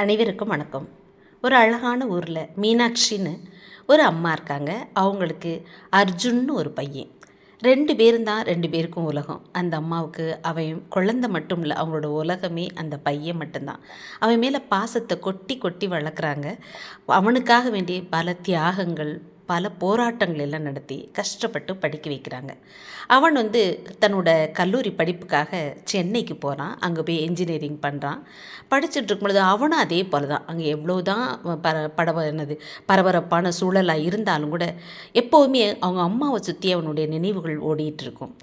அனைவருக்கும் வணக்கம். ஒரு அழகான ஊரில் மீனாட்சின்னு ஒரு அம்மா இருக்காங்க. அவங்களுக்கு அர்ஜுன்னு ஒரு பையன். ரெண்டு பேரும் தான் ரெண்டு பேருக்கும் உலகம். அந்த அம்மாவுக்கு அவன் குழந்த மட்டும் இல்லை அவங்களோட உலகமே அந்த பையன் மட்டும்தான். அவன் மேலே பாசத்தை கொட்டி கொட்டி வளர்க்குறாங்க. அவனுக்காக வேண்டிய பல தியாகங்கள் பல போராட்டங்கள் எல்லாம் நடத்தி கஷ்டப்பட்டு படிக்க வைக்கிறாங்க. அவன் வந்து தன்னோட கல்லூரி படிப்புக்காக சென்னைக்கு போகிறான் அங்கே போய் இன்ஜினியரிங் பண்ணுறான் படிச்சுட்டு இருக்கும் பொழுது அவனும் அதே போல் தான் அங்கே எவ்வளோ தான் பர படவ என்னது பரபரப்பான சூழலாக இருந்தாலும் கூட எப்போவுமே அவங்க அம்மாவை சுற்றி அவனுடைய நினைவுகள் ஓடிட்டு இருக்கும்.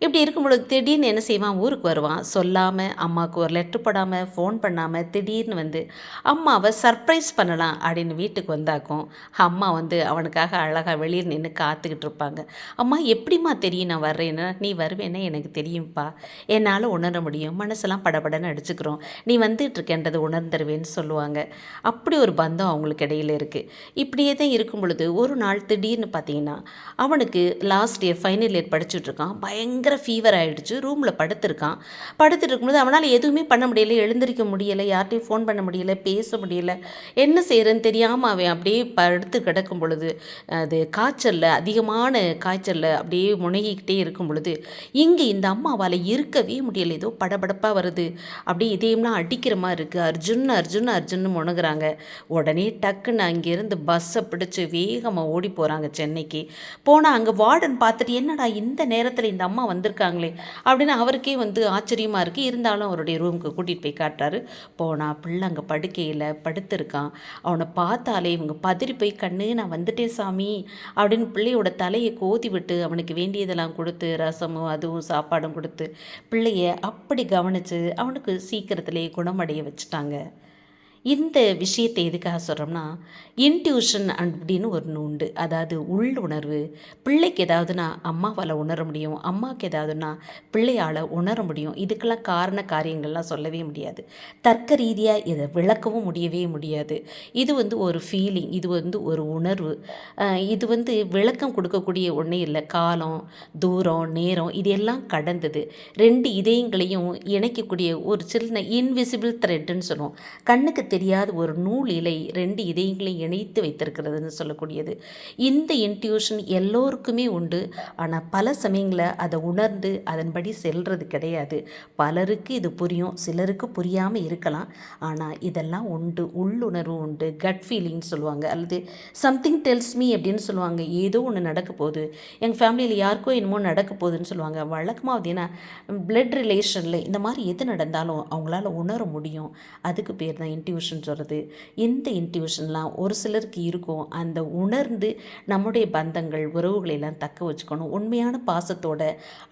இப்படி இருக்கும் பொழுது திடீர்னு என்ன செய்வான்? ஊருக்கு வருவான். சொல்லாமல் அம்மாவுக்கு ஒரு லெட்ரு போடாமல் ஃபோன் பண்ணாமல் திடீர்னு வந்து அம்மாவை சர்ப்ரைஸ் பண்ணலாம் அப்படின்னு வீட்டுக்கு வந்தாக்கும் அம்மா வந்து அவனுக்காக அழகாக வெளியில் நின்று காத்துக்கிட்டு இருப்பாங்க. அம்மா எப்படிம்மா தெரியும் நான் வர்றேன்னா? நீ வருவேன்னா எனக்கு தெரியும்ப்பா என்னால் உணர முடியும். மனசெல்லாம் படபடன்னு அடிச்சுக்கிறோம். நீ வந்துட்டு இருக்கேன்றது உணர்ந்துருவேன்னு சொல்லுவாங்க. அப்படி ஒரு பந்தம் அவங்களுக்கு இடையில இருக்குது இப்படியே தான் இருக்கும் பொழுது ஒரு நாள் திடீர்னு பார்த்தீங்கன்னா அவனுக்கு லாஸ்ட் இயர் ஃபைனல் இயர் படிச்சுட்ருக்கான் பயங்கர பயங்கர ஃபீவர் ஆகிடுச்சு ரூமில் படுத்திருக்கான். படுத்துட்டு இருக்கும்போது அவனால் எதுவுமே பண்ண முடியலை எழுந்திரிக்க முடியலை யார்ட்டையும் ஃபோன் பண்ண முடியல பேச முடியல. என்ன செய்கிறேன்னு தெரியாமல் அவன் அப்படியே படுத்து கிடக்கும் பொழுது அது காய்ச்சலில் அதிகமான காய்ச்சலில் அப்படியே முனகிக்கிட்டே இருக்கும் பொழுது இங்கே இந்த அம்மாவால் இருக்கவே முடியலை. ஏதோ படபடப்பாக வருது. அப்படியே இதயம்லாம் அடிக்கிற மாதிரி இருக்குது அர்ஜுன் அர்ஜுன் அர்ஜுன்னு முணுகிறாங்க. உடனே டக்குன்னு அங்கேருந்து பஸ்ஸை பிடிச்சி வேகமாக ஓடி போகிறாங்க சென்னைக்கு. போனால் அங்கே வார்டன் பார்த்துட்டு என்னடா இந்த நேரத்தில் இந்த அம்மா வந்து வந்திருக்காங்களே அப்படின்னு அவருக்கே வந்து ஆச்சரியமாக இருக்குது இருந்தாலும் அவருடைய ரூமுக்கு கூட்டிகிட்டு போய் காட்டுறாரு. போனால் பிள்ளை அங்கே படுக்கையில் படுத்திருக்கான். அவனை பார்த்தாலே இவங்க பதறி போய் கண்ணு நான் வந்துட்டேன் சாமி அப்படின்னு பிள்ளையோட தலையை கோதி விட்டு அவனுக்கு வேண்டியதெல்லாம் கொடுத்து ரசமும் அதுவும் சாப்பாடும் கொடுத்து பிள்ளைய அப்படி கவனித்து அவனுக்கு சீக்கிரத்திலே குணமடைய வச்சுட்டாங்க. இந்த விஷயத்தை எதுக்காக சொல்கிறோம்னா இன்ட்யூஷன் அப்படின்னு ஒரு உண்டு அதாவது உள்ளுணர்வு. பிள்ளைக்கு ஏதாவதுனா அம்மாவால் உணர முடியும் அம்மாவுக்கு ஏதாவதுனா பிள்ளையால் உணர முடியும். இதுக்கெல்லாம் காரண காரியங்கள்லாம் சொல்லவே முடியாது. தர்க்க ரீதியாக இதை விளக்கவும் முடியவே முடியாது. இது வந்து ஒரு ஃபீலிங் இது வந்து ஒரு உணர்வு. இது வந்து விளக்கம் கொடுக்கக்கூடிய ஒன்றே இல்லை. காலம் தூரம் நேரம் இது எல்லாம் கடந்தது. ரெண்டு இதயங்களையும் இணைக்கக்கூடிய ஒரு சின்ன இன்விசிபிள் த்ரெட்டுன்னு சொல்லுவோம். கண்ணுக்கு தெரியாத. ஒரு நூல் இலை ரெண்டு இதயங்களையும் இணைத்து வைத்திருக்கிறதுன்னு சொல்லக்கூடியது. இந்த இன்ட்யூஷன் எல்லோருக்குமே உண்டு. ஆனால் பல சமயங்களில் அதை உணர்ந்து அதன்படி செல்வது கிடையாது. பலருக்கு இது புரியும் சிலருக்கு புரியாமல் இருக்கலாம். ஆனால் இதெல்லாம் உண்டு. உள்ளுணர்வு உண்டு. கட் ஃபீலிங் சொல்லுவாங்க. அல்லது சம்திங் டெல்ஸ் மீ அப்படின்னு சொல்லுவாங்க. ஏதோ ஒன்று நடக்க போகுது. எங்கள் ஃபேமிலியில் யாருக்கோ என்னமோ நடக்க போகுதுன்னு சொல்லுவாங்க. வழக்கமாக என்ன பிளட் ரிலேஷனில் இந்த மாதிரி எது நடந்தாலும் அவங்களால உணர முடியும். அதுக்கு பேர் தான் இன்ட்யூ இன்ட்யூஷன் சொல்கிறது இந்த இன்ட்யூஷன்லாம் ஒரு சிலருக்கு இருக்கும். அந்த உணர்ந்து நம்முடைய பந்தங்கள் உறவுகளை எல்லாம் தக்க வச்சுக்கணும். உண்மையான பாசத்தோட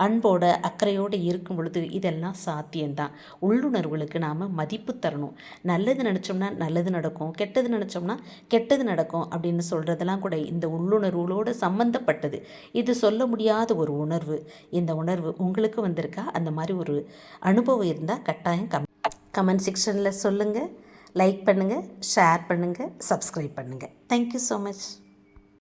அன்போட அக்கறையோடு இருக்கும் பொழுது இதெல்லாம் சாத்தியம்தான். உள்ளுணர்வுகளுக்கு நாம் மதிப்பு தரணும். நல்லது நினச்சோம்னா நல்லது நடக்கும். கெட்டது நினச்சோம்னா கெட்டது நடக்கும் அப்படின்னு சொல்கிறதெல்லாம் கூட இந்த உள்ளுணர்வுகளோடு சம்மந்தப்பட்டது இது சொல்ல முடியாத ஒரு உணர்வு. இந்த உணர்வு உங்களுக்கு வந்திருக்கா? அந்த மாதிரி ஒரு அனுபவம் இருந்தால் கட்டாயம் கம் கமெண்ட் செக்ஷனில் சொல்லுங்கள் லைக் பண்ணுங்கள் ஷேர் பண்ணுங்கள் சப்ஸ்கிரைப் பண்ணுங்கள் தேங்க்யூ ஸோ மச்